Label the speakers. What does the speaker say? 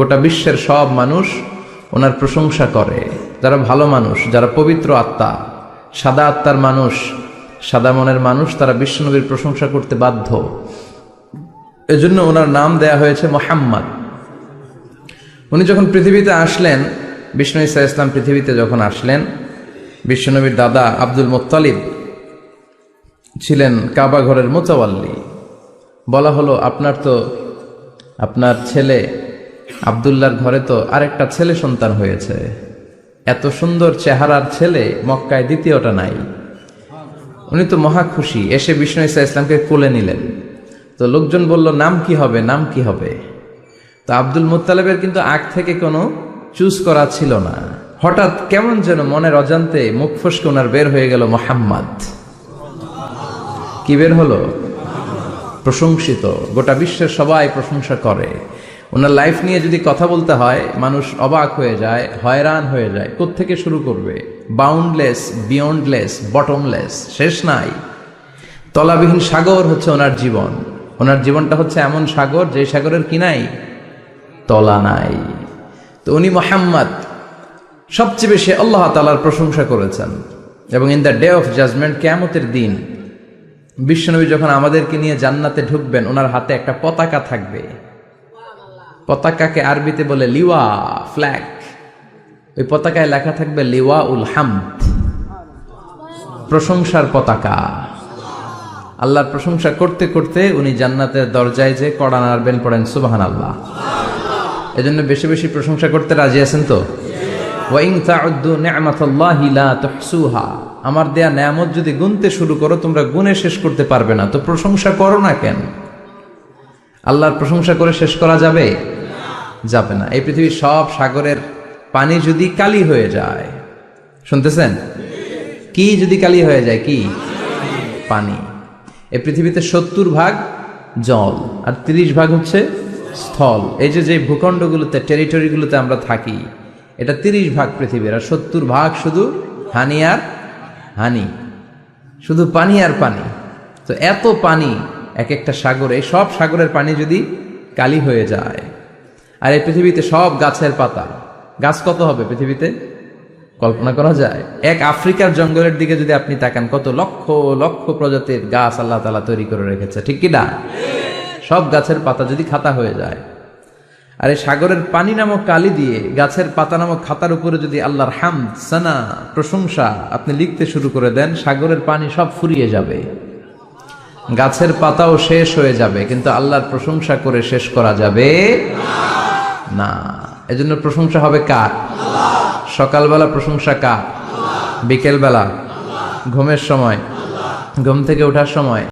Speaker 1: গোটা বিশ্বের সব মানুষ ওনার প্রশংসা করে। যারা ভালো মানুষ, যারা পবিত্র আত্মা, সাদা আত্মার মানুষ, সাদা মনের মানুষ, তারা বিশ্বনবীর প্রশংসা করতে বাধ্য। এজন্য ওনার নাম দেয়া হয়েছে মোহাম্মদ। উনি যখন পৃথিবীতে আসলেন, বিষ্ণু ইসা ইসলাম পৃথিবীতে যখন আসলেন বিশ্বনবীর দাদা আব্দুল মোত্তালিব ছিলেন কাবা ঘরের মোতাওয়াল্লি বলা হলো, আপনার তো, আপনার ছেলে আবদুল্লার ঘরে তো আরেকটা ছেলে সন্তান হয়েছে। এত সুন্দর চেহারার ছেলে মক্কায় দ্বিতীয়টা নাই। উনি তো মহা খুশি, এসে বিষ্ণু ইসা ইসলামকে কোলে নিলেন। তো লোকজন বলল, নাম কি হবে? নাম কি হবে? তো আব্দুল মুত্তালেবের কিন্তু আগ থেকে কোনো চুজ করা ছিল না। হঠাৎ কেমন যেন মনের অজান্তে মুখ ফসকে ওনার বের হয়ে গেল মোহাম্মদ। কি বের হলো? প্রশংসিত। গোটা বিশ্বের সবাই প্রশংসা করে। ওনার লাইফ নিয়ে যদি কথা বলতে হয়, মানুষ অবাক হয়ে যায়, হয়রান হয়ে যায় থেকে শুরু করবে? বাউন্ডলেস বিয়ন্ডলেস বটমলেস শেষ নাই। তলাবিহীন সাগর হচ্ছে ওনার জীবন। ওনার জীবনটা হচ্ছে এমন সাগর, যে সাগরের কি নাই তলা নাই। তো উনি মোহাম্মদ, সবচেয়ে বেশি আল্লাহ তালার প্রশংসা করেছেন। এবং in the day of judgement কেয়ামতের দিন, বিশ্বনবী যখন আমাদেরকে নিয়ে জান্নাতে ঢুকবেন, ওনার হাতে একটা পতাকা থাকবে। পতাকাকে আরবিতে বলে লিওয়া ফ্ল্যাগ ওই পতাকায় লেখা থাকবে লিওয়া উল হামদ। প্রশংসার পতাকা। আল্লাহর প্রশংসা করতে করতে উনি জান্নাতের দরজায় যে কড়া নাড়বেন পড়েন সুবাহান আল্লাহ এজন্য বেশি বেশি প্রশংসা করতে রাজি আছেন তো? আমার দেয়া নেয়ামত যদি গুনতে শুরু করো, তোমরা গুনে শেষ করতে পারবে না। তো প্রশংসা করো না কেন? আল্লাহর প্রশংসা করে শেষ করা যাবে? যাবে না। এই পৃথিবীর সব সাগরের পানি যদি কালি হয়ে যায়, শুনতেছেন? কি যদি কালি হয়ে যায় কি? পানি। এই পৃথিবীতে সত্তর ভাগ জল আর তিরিশ ভাগ হচ্ছে স্থল। এই যে যে ভূখণ্ডগুলোতে, টেরিটরিগুলোতে আমরা থাকি, এটা তিরিশ ভাগ পৃথিবীর আর সত্তর ভাগ শুধু হানি আর হানি। শুধু পানি আর পানি। তো এত পানি এক একটা সাগরে, সব সাগরের পানি যদি কালি হয়ে যায় আর এই পৃথিবীতে সব গাছের পাতা। গাছ কত হবে পৃথিবীতে? কল্পনা করা যায়। এক আফ্রিকার জঙ্গলের দিকে যদি আপনি তাকান, কত লক্ষ লক্ষ প্রজাতির গাছ আল্লাহ তালা তৈরি করে রেখেছে। ঠিক কি না? সব গাছের পাতা যদি খাতা হয়ে যায়, আর এই সাগরের পানি নামক কালি দিয়ে গাছের পাতা নামক খাতার উপরে যদি আল্লাহর হামদ, সানা, প্রশংসা আপনি লিখতে শুরু করে দেন, সাগরের পানি সব ফুরিয়ে যাবে। গাছের পাতাও শেষ হয়ে যাবে, কিন্তু আল্লাহর প্রশংসা করে শেষ করা যাবে না। এজন্য প্রশংসা হবে কার? সকালবেলা প্রশংসা কার? বিকেলবেলা? ঘুমের সময়? ঘুম থেকে ওঠার সময়?